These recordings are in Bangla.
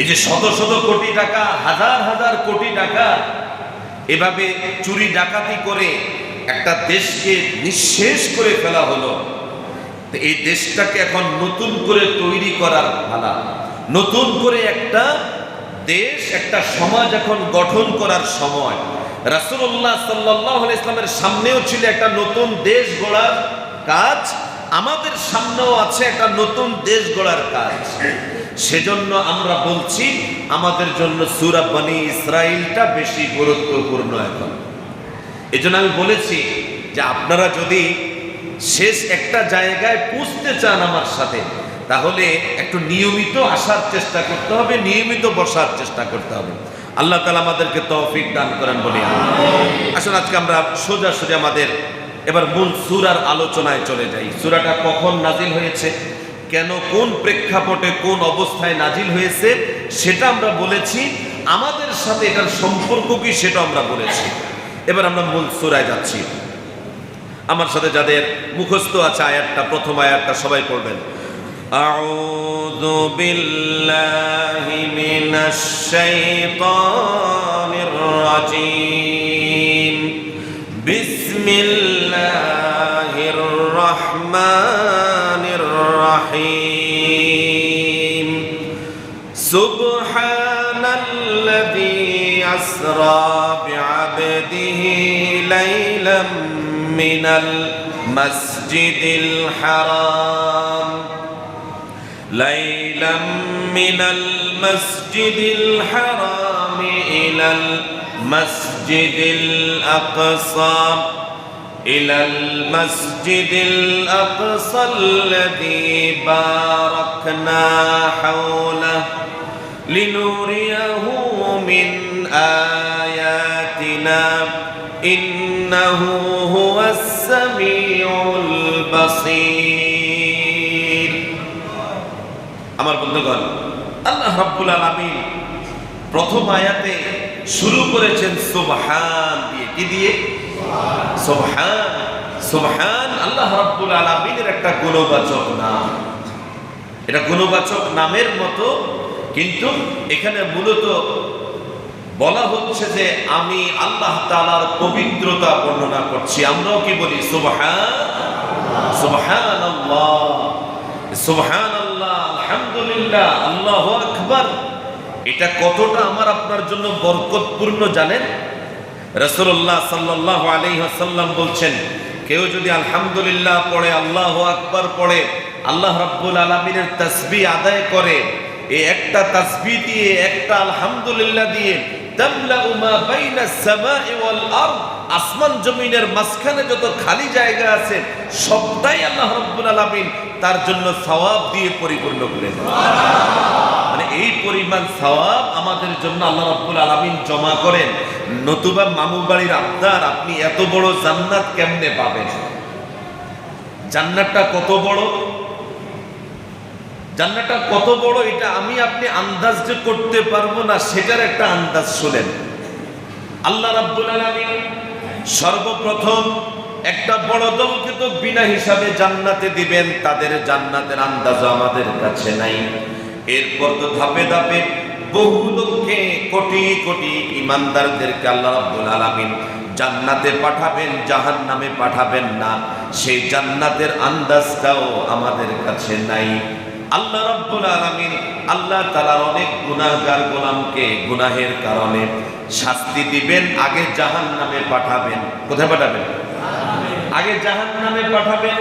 এই যে শত শত কোটি টাকা, হাজার হাজার কোটি টাকা, এভাবে চুরি ডাকাতি করে একটা দেশকে নিঃশেষ করে ফেলা হলো। তো এই দেশটাকে এখন নতুন করে তৈরি করার ভালা নতুন করে একটা দেশ, একটা সমাজ এখন গঠন করার সময়। রাসূলুল্লাহ সাল্লাল্লাহু আলাইহি ইসলামের সামনেও ছিল একটা নতুন দেশ গড়ার কাজ। আমাদের সামনেও আছে একটা নতুন দেশ গড়ার কাজ। সেজন্য আমরা বলছি, আমাদের জন্য সূরা বনি ইসরাইলটা বেশি গুরুত্বপূর্ণ এখন। এই জন্য আমি বলেছি যে আপনারা যদি শেষ একটা জায়গায় পুষতে চান আমার সাথে, তাহলে একটু নিয়মিত আসার চেষ্টা করতে হবে, নিয়মিত বসার চেষ্টা করতে হবে। আল্লাহ তালা আমাদেরকে তৌফিক দান করেন বলি আসলে আজকে আমরা সোজা সোজা আমাদের এবার মূল সুরার আলোচনায় চলে যাই। সুরাটা কখন নাজিল হয়েছে? কেন কোন প্রেক্ষাপটে কোন অবস্থায় নাজিল হয়েছে সেটা আমরা বলেছি আমাদের সাথে এটার সম্পর্ক কি সেটা আমরা বলেছি এবার আমরা মূল সুরায় যাচ্ছি আমার সাথে যাদের মুখস্থ আছে আয়াতটা প্রথম আয়াতটা সবাই পড়বেন أعوذ بالله من الشيطان الرجيم بسم الله الرحمن الرحيم. سبحان الذي أسرى بعبده ليلا من المسجد الحرام. ليلا من المسجد الحرام إلى المسجد الأقصى. إلى المسجد الأقصى الذي باركنا حوله لنريه من آياتنا إنه هو السميع البصير আমার বন্ধুগণ আল্লাহ রাব্বুল আলামিন প্রথম আয়াতে শুরু করেছেন সুবহান দিয়ে কি দিয়ে সুবহান সুবহান, আল্লাহ রাব্বুল আলামিনের একটা গুণবাচক নাম। এটা গুণবাচক নামের মতো, কিন্তু এখানে মূলত বলা হচ্ছে যে আমি আল্লাহ তাআলার পবিত্রতা বর্ণনা করছি। আমরাও কি বলি? সুবহান, সুবহানাল্লাহ সুবহানাল্লাহ, আলহামদুলিল্লাহ, আল্লাহু আকবার। এটা কতটা আমার আপনার জন্য বরকতপূর্ণ জানেন? রাসূলুল্লাহ সাল্লাল্লাহু আলাইহি ওয়াসাল্লাম বলছেন, কেউ যদি আলহামদুলিল্লাহ পড়ে, আল্লাহু আকবার পড়ে, আল্লাহ রাব্বুল আলামিনের তাসবিহ আদায় করে, এই একটা তসবি দিয়ে, একটা আলহামদুলিল্লাহ দিয়ে আসমান জমিনের মাঝখানে যত খালি জায়গা আছে, সবটাই আল্লাহ রাব্বুল আলামিন তার জন্য সওয়াব দিয়ে পরিপূর্ণ করে এই পরিমাণ সওয়াব আমাদের জন্য আল্লাহ রাব্বুল আলামিন জমা করেন। নতুবা মামু বাড়ির আবদার, আপনি এত বড় জান্নাত কেমনে পাবেন? জান্নাতটা কত বড়? জান্নাতটা কত বড় এটা আমি আপনি আন্দাজ যে করতে পারব না, সেটার একটা আন্দাজ শুনেন। আল্লাহ রাব্বুল আলামিন সর্বপ্রথম একটা বড় দলকে তো বিনা হিসাবে জান্নাতে দিবেন, তাদের জান্নাতের আন্দাজ আমাদের কাছে নাই। এরপর তো ধাপে ধাপে বহু লোককে কোটি কোটি ইমানদারদেরকে আল্লাহ রাব্বুল আলামিন জান্নাতে পাঠাবেন জাহান নামে পাঠাবেন না। সেই জান্নাতের আন্দাজটাও আমাদের কাছে নাই। আল্লাহ রাব্বুল আলামিন আল্লাহ তাআলার অনেক গুনাহগার গোলামকে গুনাহের কারণে শাস্তি দিবেন আগে জাহান নামে পাঠাবেন। কোথায় পাঠাবেন? আগে জাহান নামে পাঠাবেন।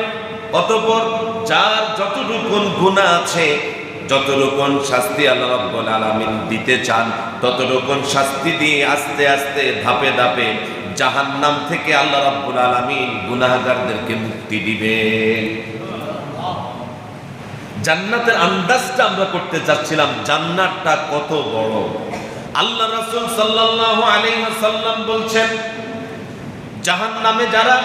অতঃপর যার যতটুকু গুণা আছে যত রকম শাস্তি আল্লাহ রাব্বুল আলামিন দিতে চান তত রকম শাস্তি দিয়ে আস্তে আস্তে ধাপে ধাপে জাহান্নাম থেকে আল্লাহ রাব্বুল আলামিন গুনাহগারদেরকে মুক্তি দিবেন জান্নাতের আন্দাজটা আমরা করতে চাচ্ছিলাম জান্নাতটা কত বড়। আল্লাহ রাসূল সাল্লাল্লাহু আলাইহি ওয়াসাল্লাম বলছেন, জাহান্নামে যারা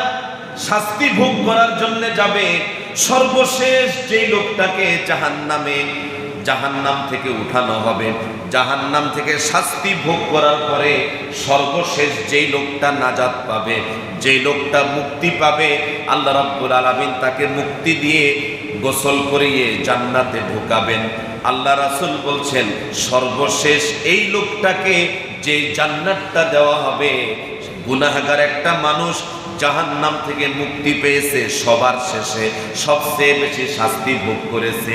শাস্তি ভোগ করার জন্য যাবে সর্বশেষ যে লোকটাকে জাহান্নামে, জাহান্নাম থেকে উঠানো হবে, জাহান্নাম থেকে শাস্তি ভোগ করার পরে সর্বশেষ যেই লোকটা নাজাত পাবে, যেই লোকটা মুক্তি পাবে, আল্লাহ রাব্বুল আলামিন তাকে মুক্তি দিয়ে গোসল করিয়ে জান্নাতে ঢুকাবেন। আল্লাহ রাসুল বলছেন, সর্বশেষ এই লোকটাকে যে জান্নাতটা দেওয়া হবে, গুনাহাগার একটা মানুষ জাহান্নাম থেকে মুক্তি পেয়েছে, সবার শেষে সবচেয়ে বেশি শাস্তি ভোগ করেছে।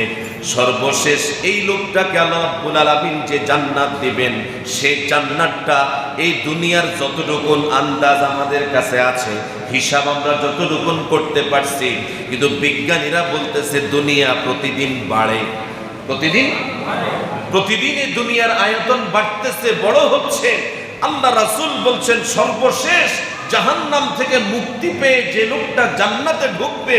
সর্বশেষ এই লোকটাকে আল্লাহ রাব্বুল আলামিন যে জান্নাত দিবেন সেই জান্নাতটা এই দুনিয়ার যতটুকুন আন্দাজ আমাদের কাছে আছে, হিসাব আমরা যতটুকুন করতে পারছি, কিন্তু বিজ্ঞানীরা বলতেছে দুনিয়া প্রতিদিন বাড়ে। প্রতিদিন? প্রতিদিন এই দুনিয়ার আয়তন বাড়তেছে, বড় হচ্ছে। আল্লাহ রাসূল বলছেন, সর্বশেষ জাহান্নাম থেকে মুক্তি পেয়ে যে লোকটা জান্নাতে ঢুকবে,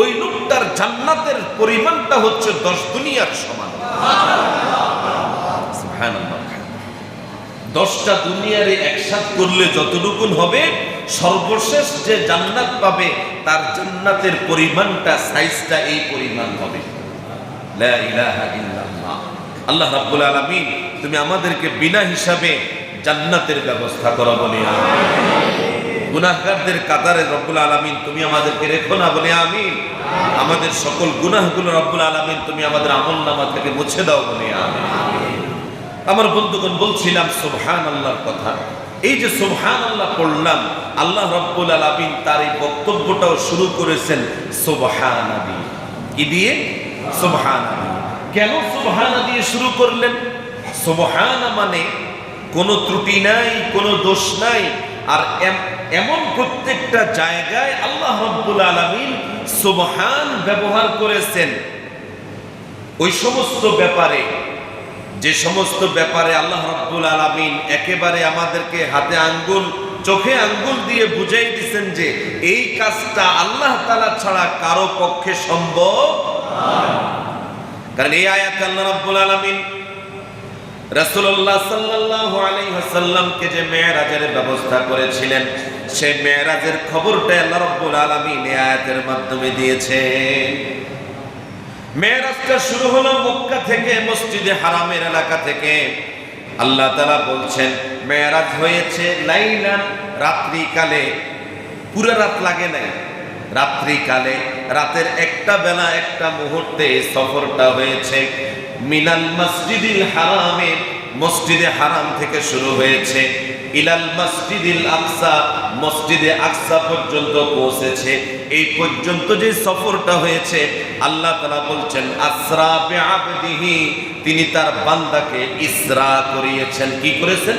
ওই লোকটার জান্নাতের পরিমাণটা হচ্ছে দশ দুনিয়ার সমান। দশটা দুনিয়ারে একসাথ করলে যতটুকুন হবে, সর্বশেষ যে জান্নাত পাবে, তার জান্নাতের পরিমাণটা, সাইজটা এই পরিমাণ হবে। আল্লাহ রাব্বুল আলামিন, তুমি আমাদেরকে বিনা হিসাবে জান্নাতের ব্যবস্থা করো বলে। গুনাহগারদের কাতারে রব্বুল আলামিন, তুমি আমাদেরকে রেখো না বলে আমিন। আমাদের সকল গুনাহগুলো রব্বুল আলামিন, তুমি আমাদের আমল নামা থেকে মুছে দাও বলে আমিন। আমার বন্ধুগণ, বলছিলাম সুবহান আল্লাহর কথা। এই যে সুবহান আল্লাহ পড়লাম, আল্লাহ রব্বুল আলামিন তার এই বক্তব্যটাও শুরু করেছেন সুবহান আদি কি দিয়ে? সুবহান আবি কেন সুবহান দিয়ে শুরু করলেন? সুবহান মানে কোনো ত্রুটি নাই, কোনো দোষ নাই, আর এমন প্রত্যেকটা জায়গায় আল্লাহ রব্বুল আলামিন সুবহান ব্যবহার করেছেন। ওই সমস্ত ব্যাপারে, যে সমস্ত ব্যাপারে আল্লাহ রাব্বুল আলামিন একেবারে আমাদেরকে হাতে আঙ্গুল, চোখে আঙ্গুল দিয়ে বুঝাই দিছেন যে এই কাজটা আল্লাহ তালা ছাড়া কারও পক্ষে সম্ভব কারণ এই আয়াত আল্লাহ রাব্বুল আলামিন রাসূলুল্লাহ সাল্লাল্লাহু আলাইহি ওয়াসাল্লামকে যে মেরাজের ব্যবস্থা করেছিলেন, সেই মেরাজের খবরটা আল্লাহ রাব্বুল আলামিন আয়াতের মাধ্যমে দিয়েছেন মেয়েরাজটা শুরু হলো মক্কা থেকে মসজিদে হারামের এলাকা থেকে। আল্লাহ তালা বলছেন, মেয়েরাজ হয়েছে লাইলান রাত্রিকালে, পুরো রাত লাগে নাই। রাত্রিকালে, রাতের একটা বেলা, একটা মুহূর্তে সফরটা হয়েছে। মিনাল মসজিদিল হারামে, মসজিদে হারাম থেকে শুরু হয়েছে। ইলাল মসজিদিল আকসা, মসজিদে আকসা পর্যন্ত পৌঁছেছে। এই পর্যন্ত যে সফরটা হয়েছে, আল্লাহ তালা বলছেন, আসরা বেআবদিহি, তিনি তার বান্দাকে ইসরা করিয়েছেন। কি করেছেন?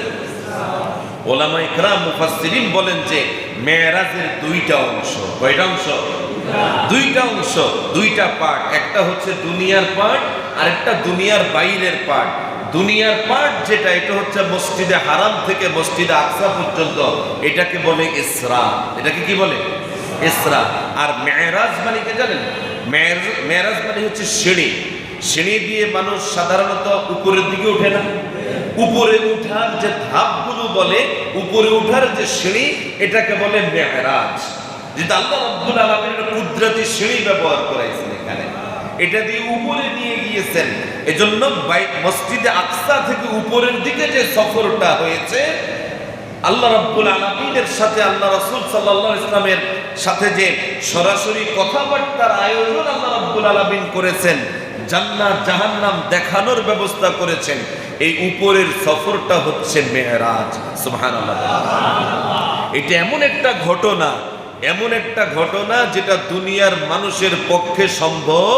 ওলামা ইকরাম, মুফাসসিরিন বলেন যে মেরাজের দুইটা অংশ। কয়টা অংশ? দুইটা অংশ, দুইটা পার্ট একটা হচ্ছে দুনিয়ার পার্ট আর একটা দুনিয়ার বাইরের পার্ট। দুনিয়ার পার্ট যেটা, এটা হচ্ছে মসজিদে হারাম থেকে মসজিদে আকসা পর্যন্ত। এটাকে বলে ইসরা। এটাকে কি বলে? ইসরা। আর মেরাজ মানে কি জানেন? মেরাজ মানে হচ্ছে সিঁড়ি। সিঁড়ি দিয়ে মানুষ সাধারণত উপরের দিকে ওঠে না? উপরে উঠার যে ধাপগুলো বলে, উপরে উঠার যে সিঁড়ি, এটাকে বলে মেহরাজ যেটা আল্লাহ আলামিন একটা কুদরতি সিঁড়ি ব্যবহার করাইছেন এখানে। এটা দিয়ে উপরে নিয়ে গিয়েছেন। এজন্য মসজিদে আকসা থেকে উপরের দিকে যে সফরটা হয়েছে, আল্লাহ রাব্বুল আলামিনের সাথে আল্লাহ রাসূল আলাইহি ইসলামের সাথে যে সরাসরি কথাবার্তার আয়োজন আল্লাহ রাব্বুল আলামিন করেছেন, জান্নাত, জাহান্নাম দেখানোর ব্যবস্থা করেছেন, এই উপরের সফরটা হচ্ছে মেহরাজ। এটা এমন একটা ঘটনা, এমন একটা ঘটনা যেটা দুনিয়ার মানুষের পক্ষে সম্ভব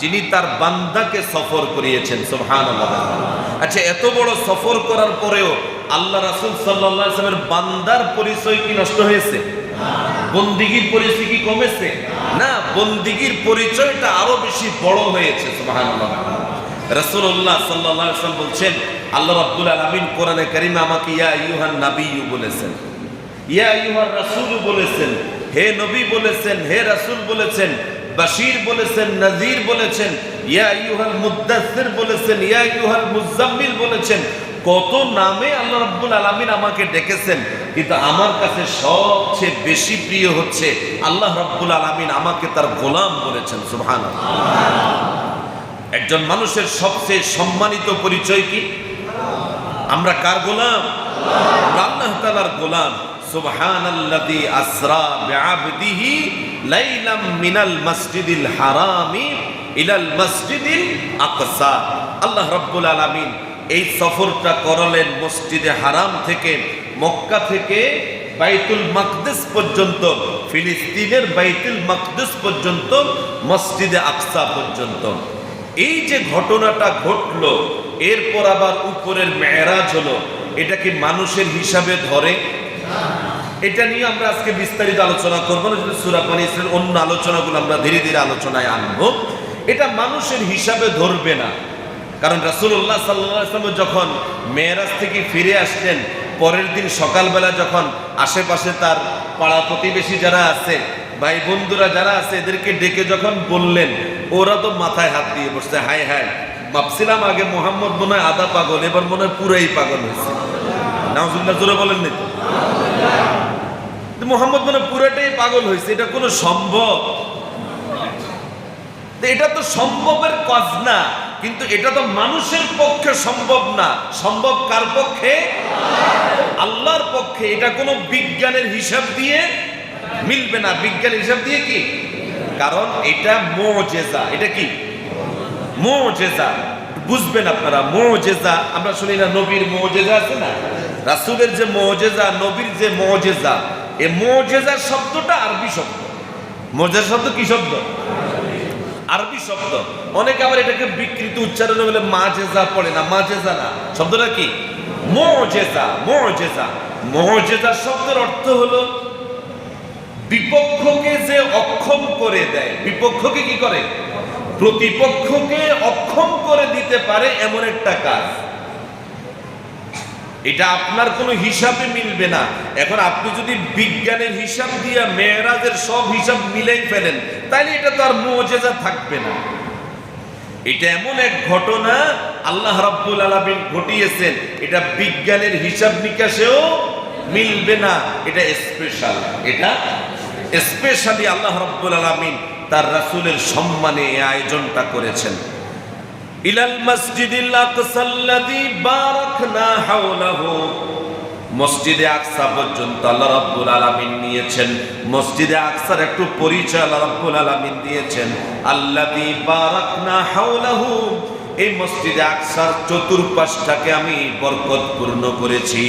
যিনি তার বান্দাকে সফর করিয়েছেন, সুবহানাল্লাহ। আচ্ছা এত বড় সফর করার পরেও আল্লাহ রাসুল আলাইহি বান্দার পরিচয় কি নষ্ট হয়েছে? বন্দিগির পরিচয় কি কমেছে? না, বন্দিগির পরিচয়টা আরও বেশি বড় হয়েছে, সুবহানাল্লাহ। রাসূলুল্লাহ সাল্লাল্লাহু আলাইহি ওয়াসাল্লাম বলছেন, আল্লাহ রাব্বুল আলামিন কোরআনে কারিমে আমাকে ইয়া আইয়ুহান নাবিয়্যু বলেছেন, ইয়া আইয়ুহার রাসূল বলেছেন, হে নবী বলেছেন, হে রাসূল বলেছেন বাশীর বলেছেন নাজির বলেছেন, ইয়া আইয়ুহাল মুদ্দাসসির বলেছেন, ইয়া আইয়ুহাল মুজাম্মিল বলেছেন, কত নামে আল্লাহ রাব্বুল আলামিন আমাকে ডেকেছেন, কিন্তু আমার কাছে সবচেয়ে বেশি প্রিয় হচ্ছে আল্লাহ রাব্বুল আলামিন আমাকে তার গোলাম বলেছেন, সুবহানাল্লাহ। একজন মানুষের সবচেয়ে সম্মানিত পরিচয় কি? আমরা কার গোলাম? আল্লাহ তাআলার গোলাম। আসরা ইলাল আকসা। আল্লাহ এই সফরটা করালেন মসজিদে হারাম থেকে, মক্কা থেকে বাইতুল পর্যন্ত, ফিলিস্তিনের বাইতুল মাকদেস পর্যন্ত, মসজিদে আকসা পর্যন্ত। এই যে ঘটনাটা ঘটলো, এরপর আবার উপরের মেয়েরাজ হলো, এটা কি মানুষের হিসাবে ধরে? এটা নিয়ে আমরা আজকে বিস্তারিত আলোচনা করব না সুরাপানি ইসলামের অন্য আলোচনাগুলো আমরা ধীরে ধীরে আলোচনায় আনব। এটা মানুষের হিসাবে ধরবে না। কারণ রাসুল্লাহ সাল্লাম যখন মেয়েরাজ থেকে ফিরে আসলেন, পরের দিন সকালবেলা যখন আশেপাশে তার পাড়া প্রতিবেশী যারা আছে, ভাই বন্ধুরা যারা আছে, এদেরকে ডেকে যখন বললেন, ওরা তো মাথায় হাত দিয়ে বসছে, হায় হায়, ভাবছিলাম আগে মোহাম্মদ মনে হয় আদা পাগল, এবার মনে হয় পুরাই পাগল হয়েছে। নাউজুল্লাহ বলেন নি মোহাম্মদ মানে পুরাটাই পাগল হয়েছে, এটা কোনো সম্ভব। এটা তো সম্ভবের কাজ না, কিন্তু এটা তো মানুষের পক্ষে সম্ভব না। সম্ভব কার পক্ষে? আল্লাহর পক্ষে। এটা কোনো বিজ্ঞানের হিসাব দিয়ে মিলবে না। বিজ্ঞানের হিসাব দিয়ে কি? কারণ এটা মোজেজা। এটা কি? মোজেজা। বুঝবেন আপনারা, মোজেজা। আমরা শুনি না নবীর মোজেজা আছে না? রাসূলের যে মোজেজা, নবীর যে মোজেজা, এই মজেজা শব্দটা আরবি শব্দ। মোজেজা শব্দ কি শব্দ? আরবি শব্দ। অনেকে আবার এটাকে বিকৃত উচ্চারণে বলে মাজেজা পড়ে না, মাজেজা না। শব্দটা কি? মোজেজা মোজেজা। মোজেজা শব্দের অর্থ হলো বিপক্ষকে যে অক্ষম করে দেয়। বিপক্ষকে কি করে? প্রতিপক্ষকে অক্ষম করে দিতে পারে এমন একটা কাজ। এটা আপনার কোনো হিসাবে মিলবে না। এখন আপনি যদি বিজ্ঞানের হিসাব দিয়া মেয়েরাজের সব হিসাব মিলেই ফেলেন তাহলে এটা তো আর মোজেজা থাকবে না। এটা এমন এক ঘটনা, আল্লাহ রাব্বুল আলামিন ঘটিয়েছেন। এটা বিজ্ঞানের হিসাব নিকাশেও মিলবে না। এটা স্পেশাল এটা স্পেশালি আল্লাহ রাব্বুল আলামিন তার রাসূলের সম্মানে এই আয়োজনটা করেছেন। ইলাল মসজিদিল আকসাল্লাযী বারাকনা হাওলাহু। মসজিদে আকসা পর্যন্ত আল্লাহ রাব্বুল আলামিন নিয়েছেন। মসজিদে আকসার একটু পরিচয় আল্লাহ রাব্বুল আলামিন দিয়েছেন। আল্লাযী বারাকনা হাওলাহু। এই মসজিদে আকসার চতুর্পাশটাকে আমি বরকতপূর্ণ করেছি।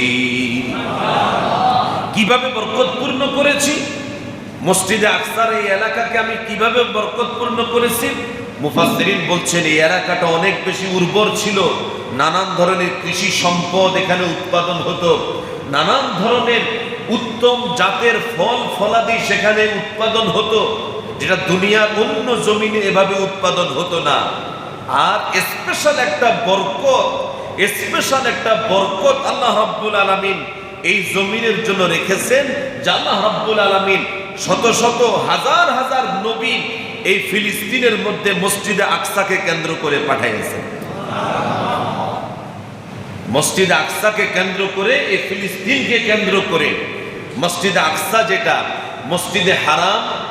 কীভাবে বরকতপূর্ণ করেছি? মসজিদে আকসার এই এলাকাকে আমি কীভাবে বরকতপূর্ণ করেছি? মুফাসসিরিন বলছেন, এই এলাকাটা অনেক বেশি উর্বর ছিল। নানান ধরনের কৃষি সম্পদ এখানে উৎপাদন হতো। নানান ধরনের উত্তম জাতের ফল ফলাদি সেখানে উৎপাদন হতো, যেটা দুনিয়ার অন্য জমিনে এভাবে উৎপাদন হতো না। আর স্পেশাল একটা বরকত স্পেশাল একটা বরকত আল্লাহ রাব্বুল আলামিন এই জমিনের জন্য রেখেছেন, যে আল্লাহ রাব্বুল আলামিন শত শত, হাজার হাজার নবী এই ফিলিস্তিনের মধ্যে মসজিদে আকসাকে কেন্দ্র করে পাঠাইয়েছেন মসজিদ আকসাকে কেন্দ্র করে, এই ফিলিস্তিনকে কেন্দ্র করে মসজিদ আকসা যেটা, মসজিদে হারাম